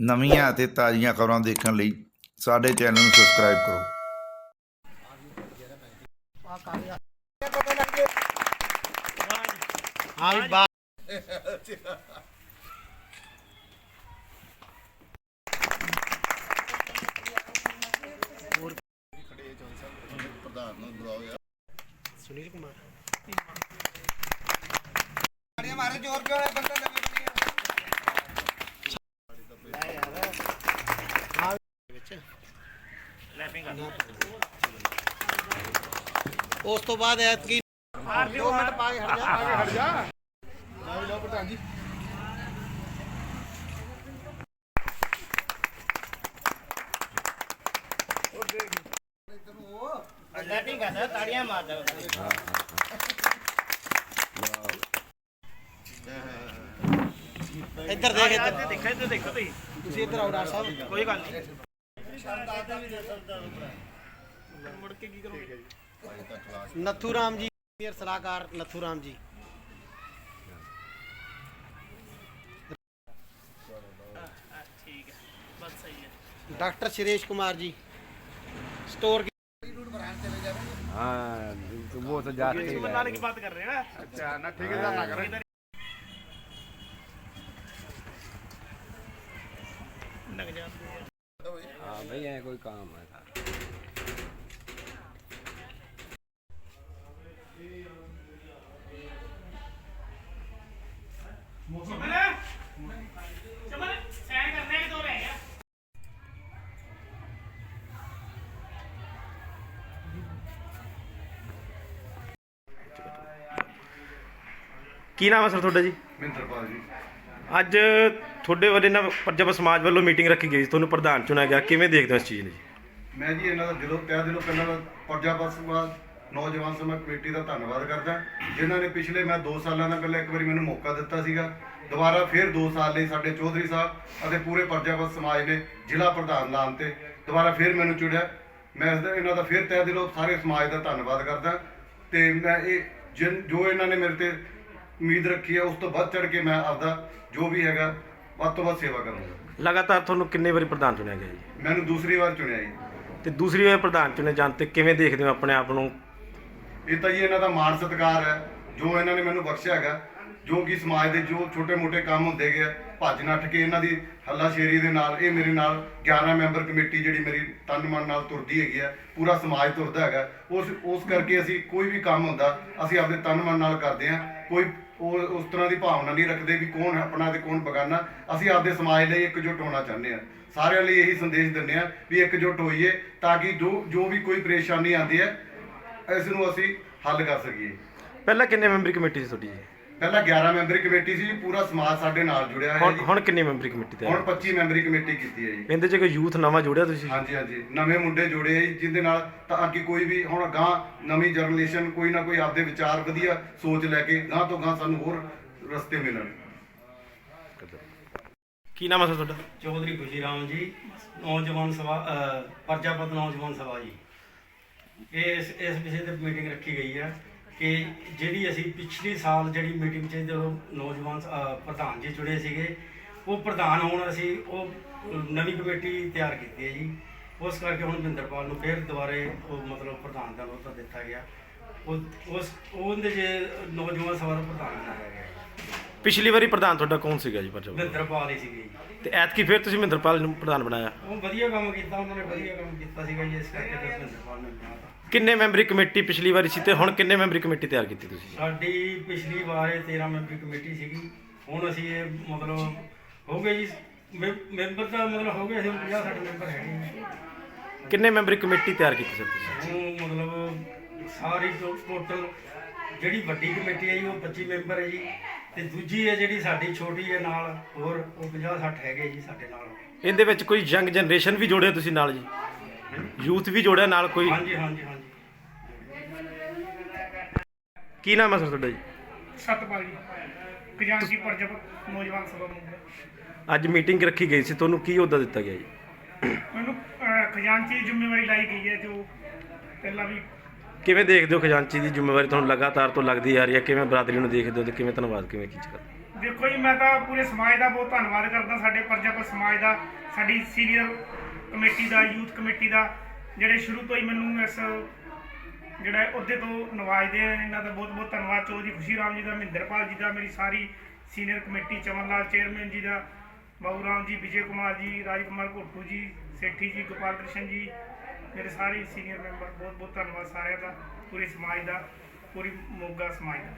ਨਵੀਆਂ ਅਤੇ ਤਾਜ਼ੀਆਂ ਖਬਰਾਂ ਦੇਖਣ ਲਈ ਸਾਡੇ ਚੈਨਲ ਨੂੰ ਸਬਸਕ੍ਰਾਈਬ ਕਰੋ। ਹਾਂ ਵੀ ਬਾ ਸੁਨੀਲ ਕੁਮਾਰ। ਉਸ ਤੋਂ ਬਾਅਦ ਐਤਕੀ 2 ਮਿੰਟ ਪਾ ਕੇ ਹਟ ਜਾ ਲੈਟਿੰਗ ਕਰਦਾ ਤਾੜੀਆਂ ਮਾਰਦਾ ਇੱਧਰ ਦੇਖ ਇੱਧਰ ਦੇਖੋ ਇੱਧਰ ਦੇਖੋ ਤੁਸੀਂ ਤੁਸੀਂ ਇੱਧਰ ਆਓ ਡਾਕਟਰ ਸਾਹਿਬ ਕੋਈ ਗੱਲ ਨਹੀਂ ਮੁੜ ਕੇ ਕੀ ਕਰੋਗੇ ਨੱਥੂ ਰਾਮ ਜੀ ਸੀਨੀਅਰ ਸਲਾਹਕਾਰ ਨੱਥੂ ਰਾਮ ਜੀ ਠੀਕ ਹੈ ਬਸ ਸਹੀ ਹੈ ਡਾਕਟਰ ਸ਼੍ਰੇਸ਼ ਕੁਮਾਰ ਜੀ ਸਟੋਰ हाँ तो वो तो जाते ही युवक नाले की बात कर रहे हैं ना अच्छा ना ठेकेदार ना करे लग जाते हैं हाँ भाई यहाँ कोई काम है चमन चमन सैन करने के दो रह गया ਕੀ ਨਾਮ ਹੈ ਸਰ ਤੁਹਾਡਾ ਜੀ ਮਹਿੰਦਰਪਾਲ ਜੀ ਅੱਜ ਤੁਹਾਡੇ ਵੱਡੇ ਨਾ ਪੰਜਾਬੀ ਸਮਾਜ ਵੱਲੋਂ ਮੀਟਿੰਗ ਰੱਖੀ ਗਈ ਤੁਹਾਨੂੰ ਪ੍ਰਧਾਨ ਚੁਣਿਆ ਗਿਆ, ਕਿਵੇਂ ਦੇਖਦੇ ਹੋ ਇਸ ਚੀਜ਼ ਨੂੰ ਜੀ? ਮੈਂ ਜੀ ਇਹਨਾਂ ਦਾ ਦਿਲੋਂ ਤਹਿ ਦਿਲੋਂ ਪਹਿਲਾਂ ਤਾਂ ਪਰਜਾਪਤ ਸਮਾਜ ਨੌਜਵਾਨ ਸਮਾਜ ਕਮੇਟੀ ਦਾ ਧੰਨਵਾਦ ਕਰਦਾ। ਜਿਨ੍ਹਾਂ ਨੇ ਪਿਛਲੇ ਮੈਂ 2 ਸਾਲਾਂ ਦਾ ਪਹਿਲਾਂ ਇੱਕ ਵਾਰੀ ਮੈਨੂੰ ਮੌਕਾ ਦਿੱਤਾ ਸੀਗਾ। ਦੁਬਾਰਾ ਫਿਰ 2 ਸਾਲ ਲਈ ਸਾਡੇ ਚੌਧਰੀ ਸਾਹਿਬ ਅਤੇ ਪੂਰੇ ਪਰਜਾਪਤ ਸਮਾਜ ਨੇ ਜ਼ਿਲ੍ਹਾ ਪ੍ਰਧਾਨ ਨਾਮ ਤੇ ਦੁਬਾਰਾ ਫਿਰ ਮੈਨੂੰ ਚੁਣਿਆ। ਮੈਂ ਇਸ ਦਾ ਇਹਨਾਂ ਦਾ ਫਿਰ ਤਹਿ ਦਿਲੋਂ ਸਾਰੇ ਸਮਾਜ ਦਾ ਧੰਨਵਾਦ ਕਰਦਾ। ਤੇ ਮੈਂ ਇਹ ਜਿਨ ਜੋ ਇਹਨਾਂ ਨੇ ਮੇਰੇ ਤੇ ਉਮੀਦ ਰੱਖੀ ਹੈ ਉਸ ਤੋਂ ਵੱਧ ਚੜ ਕੇ ਮੈਂ ਆਪਦਾ ਜੋ ਵੀ ਹੈਗਾ ਵੱਧ ਤੋਂ ਵੱਧ ਸੇਵਾ ਕਰੂੰਗਾ। ਲਗਾਤਾਰ ਤੁਹਾਨੂੰ ਕਿੰਨੇ ਵਾਰੀ ਪ੍ਰਧਾਨ ਚੁਣਿਆ ਗਿਆ ਜੀ? ਮੈਨੂੰ ਦੂਸਰੀ ਵਾਰ ਚੁਣਿਆ ਜੀ। ਤੇ ਦੂਸਰੀ ਵਾਰ ਪ੍ਰਧਾਨ ਚੁਣੇ ਜਾਣ ਤੇ ਕਿਵੇਂ ਦੇਖਦੇ ਹੋ ਆਪਣੇ ਆਪ ਨੂੰ? ਇਹ ਤਾਂ ਜੀ ਇਹਨਾਂ ਦਾ ਮਾਣ ਸਤਿਕਾਰ ਹੈ ਜੋ ਇਹਨਾਂ ਨੇ ਮੈਨੂੰ ਬਖਸ਼ਿਆ ਹੈਗਾ ਜੋ ਕਿ ਸਮਾਜ ਦੇ ਜੋ ਛੋਟੇ-ਮੋਟੇ ਕੰਮ ਹੁੰਦੇ ਗਏ ਭੱਜ ਨੱਠ ਕੇ ਇਹਨਾਂ ਦੀ ਹੱਲਾਸ਼ੇਰੀ ਦੇ ਨਾਲ ਇਹ ਮੇਰੇ ਨਾਲ 11 ਮੈਂਬਰ ਕਮੇਟੀ ਜਿਹੜੀ ਮੇਰੀ ਤਨ ਮਨ ਨਾਲ ਤੁਰਦੀ ਹੈਗੀ ਹੈ ਪੂਰਾ ਸਮਾਜ ਤੁਰਦਾ ਹੈਗਾ ਉਸ ਉਸ ਕਰਕੇ ਅਸੀਂ ਕੋਈ ਵੀ ਕੰਮ ਹੁੰਦਾ ਅਸੀਂ ਆਪਦੇ ਤਨ ਮਨ ਨਾਲ ਕਰਦੇ ਹਾਂ ਕੋਈ ਉਹ ਉਸ ਤਰ੍ਹਾਂ ਦੀ ਭਾਵਨਾ ਨਹੀਂ ਰੱਖਦੇ ਵੀ ਕੌਣ ਆਪਣਾ ਤੇ ਕੌਣ ਬਗਾਨਾ। ਅਸੀਂ ਆਪਦੇ ਸਮਾਜ ਲਈ ਇਕਜੁੱਟ ਹੋਣਾ ਚਾਹੁੰਦੇ ਹਾਂ। ਸਾਰਿਆਂ ਲਈ ਇਹੀ ਸੰਦੇਸ਼ ਦਿੰਦੇ ਹਾਂ ਵੀ ਇਕਜੁੱਟ ਹੋਈਏ ਤਾਂ ਕਿ ਜੋ ਜੋ ਵੀ ਕੋਈ ਪਰੇਸ਼ਾਨੀ ਆਉਂਦੀ ਹੈ, ਇਸ ਨੂੰ ਅਸੀਂ ਹੱਲ ਕਰ ਸਕੀਏ। ਪਹਿਲਾਂ ਕਿੰਨੇ ਮੈਂਬਰੀ ਕਮੇਟੀ ਸੀ ਤੁਹਾਡੀ ਜੀ? ਪਹਿਲਾਂ 11 ਮੈਂਬਰੀ ਕਮੇਟੀ ਸੀ ਪੂਰਾ ਸਮਾਜ ਸਾਡੇ ਨਾਲ ਜੁੜਿਆ ਹੈ ਹੁਣ ਜੀ। ਹੁਣ ਕਿੰਨੀ ਮੈਂਬਰੀ ਕਮੇਟੀ ਤੇ ਹੁਣ 25 ਮੈਂਬਰੀ ਕਮੇਟੀ ਕੀਤੀ ਹੈ ਜੀ। ਇਹਦੇ 'ਚ ਕੋਈ ਯੂਥ ਨਵਾਂ ਜੁੜਿਆ ਤੁਸੀਂ? ਹਾਂਜੀ ਹਾਂਜੀ। ਨਵੇਂ ਮੁੰਡੇ ਜੁੜੇ ਆ ਜੀ ਜਿੰਦੇ ਨਾਲ ਤਾਂ ਕਿ ਕੋਈ ਵੀ ਹੁਣ ਗਾਂ ਨਵੀਂ ਜਨਰੇਸ਼ਨ ਕੋਈ ਨਾ ਕੋਈ ਆਪਦੇ ਵਿਚਾਰ ਵਧੀਆ ਸੋਚ ਲੈ ਕੇ ਗਾਂ ਤੋਂ ਗਾਂ ਸਾਨੂੰ ਹੋਰ ਰਸਤੇ ਮਿਲਣ। ਕੀ ਨਾਮ ਹੈ ਸਰ ਤੁਹਾਡਾ? ਚੌਧਰੀ ਖੁਸ਼ੀ ਰਾਮ ਜੀ ਨੌਜਵਾਨ ਸਭਾ ਅ, ਪ੍ਰਜਾਪਤ ਨੌਜਵਾਨ ਸਭਾ ਜੀ। ਇਹ ਇਸ ਇਸ ਵਿਸ਼ੇ ਤੇ ਮੀਟਿੰਗ ਰੱਖੀ ਗਈ ਹੈ। ਕਿ ਜਿਹੜੀ ਅਸੀਂ ਪਿਛਲੀ ਸਾਲ ਜਿਹੜੀ ਮੀਟਿੰਗ 'ਚ ਜਦੋਂ ਨੌਜਵਾਨ ਅ, ਪ੍ਰਧਾਨ ਜੀ ਜੁੜੇ ਸੀਗੇ ਉਹ ਪ੍ਰਧਾਨ ਹੁਣ ਅਸੀਂ ਉਹ ਨਵੀਂ ਕਮੇਟੀ ਤਿਆਰ ਕੀਤੀ ਹੈ ਜੀ ਉਸ ਕਰਕੇ ਹੁਣ ਮਹਿੰਦਰਪਾਲ ਨੂੰ ਫਿਰ ਦੁਬਾਰੇ ਉਹ ਮਤਲਬ ਪ੍ਰਧਾਨ ਦਾ ਅਹੁਦਾ ਦਿੱਤਾ ਗਿਆ ਉਹ ਉਸ ਉਹਦੇ ਜੇ ਨੌਜਵਾਨ ਸਭਾ ਦਾ ਪ੍ਰਧਾਨ ਬਣਾਇਆ ਗਿਆ ਜੀ। ਪਿਛਲੀ ਵਾਰੀ ਪ੍ਰਧਾਨ ਤੁਹਾਡਾ ਕੌਣ ਸੀਗਾ ਜੀ ਪੰਜਾਬੀ ਮਹਿੰਦਰਪਾਲ ਹੀ ਸੀਗੇ ਜੀ। ਤੇ ਐਤਕੀ ਫਿਰ ਤੁਸੀਂ ਮਹਿੰਦਰਪਾਲ ਨੂੰ ਪ੍ਰਧਾਨ ਬਣਾਇਆ। ਉਹ ਵਧੀਆ ਕੰਮ ਕੀਤਾ ਉਹਨਾਂ ਨੇ ਵਧੀਆ ਕੰਮ ਕੀਤਾ ਸੀਗਾ ਜੀ ਇਸ ਕਰਕੇ ਫਿਰ ਪ੍ਰਿੰਸੀਪਲ ਨੇ ਬਣਾਤਾ ਕਿੰਨੇ ਮੈਂਬਰੀ ਕਮੇਟੀ ਪਿਛਲੀ ਵਾਰੀ ਸੀ ਤੇ ਹੁਣ ਕਿੰਨੇ ਮੈਂਬਰੀ ਕਮੇਟੀ ਤਿਆਰ ਕੀਤੀ ਤੁਸੀਂ? ਸਾਡੀ ਪਿਛਲੀ ਵਾਰ ਇਹ 13 ਮੈਂਬਰੀ ਕਮੇਟੀ ਸੀਗੀ ਹੁਣ ਅਸੀਂ ਇਹ ਮਤਲਬ ਹੋ ਗਏ ਜੀ ਮੈਂ- ਮੈਂਬਰ ਤਾਂ ਮਤਲਬ ਹੋ ਗਏ ਅਸੀਂ 50 60 ਮੈਂਬਰ ਹੈਗੇ ਜੀ। ਕਿੰਨੇ ਮੈਂਬਰੀ ਕਮੇਟੀ ਤਿਆਰ ਕੀਤੀ ਸਰ ਤੁਸੀਂ? ਹੁਣ ਮਤਲਬ ਸਾਰੀ ਟੋਟਲ ਜਿਹੜੀ ਵੱਡੀ ਕਮੇਟੀ ਹੈ ਜੀ ਉਹ 25 ਮੈਂਬਰ ਹੈ ਜੀ। ਤੇ ਦੂਜੀ ਹੈ ਜਿਹੜੀ ਸਾਡੀ ਛੋਟੀ ਹੈ ਨਾਲ ਹੋਰ ਉਹ 50 60 ਹੈਗੇ ਜੀ ਸਾਡੇ ਨਾਲ। ਇਹਦੇ ਵਿੱਚ ਕੋਈ ਯੰਗ ਜਨਰੇਸ਼ਨ ਵੀ ਜੋੜਿਆ ਤੁਸੀਂ ਨਾਲ ਜੀ? ਯੂਥ ਵੀ ਜੋੜਿਆ ਨਾਲ ਕੋਈ? ਹਾਂਜੀ ਹਾਂਜੀ ਹਾਂਜੀ। ਕੀ ਨਾਮ ਹੈ ਸਰ ਤੁਹਾਡਾ ਜੀ? ਸਤਪਾਲ ਜੀ। ਖਜ਼ਾਨਚੀ ਪਰਜਪ ਨੌਜਵਾਨ ਸਭਾ ਮੁੰਡੇ ਅੱਜ ਮੀਟਿੰਗ ਰੱਖੀ ਗਈ ਸੀ ਤੁਹਾਨੂੰ ਕੀ ਅਹੁਦਾ ਦਿੱਤਾ ਗਿਆ ਜੀ? ਮੈਨੂੰ ਅਹ, ਖਜ਼ਾਨਚੀ ਦੀ ਜ਼ਿੰਮੇਵਾਰੀ ਲਾਈ ਗਈ ਹੈ ਜੋ ਪਹਿਲਾਂ ਵੀ ਕਿਵੇਂ ਦੇਖਦੇ ਹੋ ਖਜ਼ਾਨਚੀ ਦੀ ਜ਼ਿੰਮੇਵਾਰੀ ਤੁਹਾਨੂੰ ਲਗਾਤਾਰ ਤੋਂ ਲੱਗਦੀ ਆ ਰਹੀ ਹੈ? ਕਿਵੇਂ ਬਰਾਦਰੀ ਨੂੰ ਦੇਖਦੇ ਹੋ ਤੇ ਕਿਵੇਂ ਧੰਨਵਾਦ ਕਿਵੇਂ ਕੀ ਕਰਦੇ ਦੇਖੋ ਜੀ, ਮੈਂ ਤਾਂ ਪੂਰੇ ਸਮਾਜ ਦਾ ਬਹੁਤ ਧੰਨਵਾਦ ਕਰਦਾ ਸਾਡੇ ਪ੍ਰਜਾਪਤ ਸਮਾਜ ਦਾ, ਸਾਡੀ ਸੀਨੀਅਰ ਕਮੇਟੀ ਦਾ, ਯੂਥ ਕਮੇਟੀ ਦਾ, ਜਿਹੜੇ ਸ਼ੁਰੂ ਤੋਂ ਹੀ ਮੈਨੂੰ ਇਸ ਜਿਹੜਾ ਅਹੁਦੇ ਤੋਂ ਨਵਾਜਦੇ ਆ, ਇਹਨਾਂ ਦਾ ਬਹੁਤ ਬਹੁਤ ਧੰਨਵਾਦ। ਚੌਧਰੀ ਖੁਸ਼ੀ ਰਾਮ ਜੀ ਦਾ, ਮਹਿੰਦਰਪਾਲ ਜੀ ਦਾ, ਮੇਰੀ ਸਾਰੀ senior committee Chaman Lal chairman ji ਦਾ, ਬਾਬੂ ਰਾਮ ਜੀ, ਵਿਜੇ ਕੁਮਾਰ ਜੀ ਰਾਜ ਕੁਮਾਰ ਘੋਟੂ ਜੀ, ਸੇਠੀ ਜੀ, ਗੋਪਾਲ ਕ੍ਰਿਸ਼ਨ ਜੀ ਮੇਰੇ ਸਾਰੇ ਸੀਨੀਅਰ ਮੈਂਬਰ ਬਹੁਤ ਬਹੁਤ ਧੰਨਵਾਦ ਸਾਰਿਆਂ ਦਾ, ਪੂਰੇ ਸਮਾਜ ਦਾ, ਪੂਰੀ ਮੋਗਾ ਸਮਾਜ ਦਾ।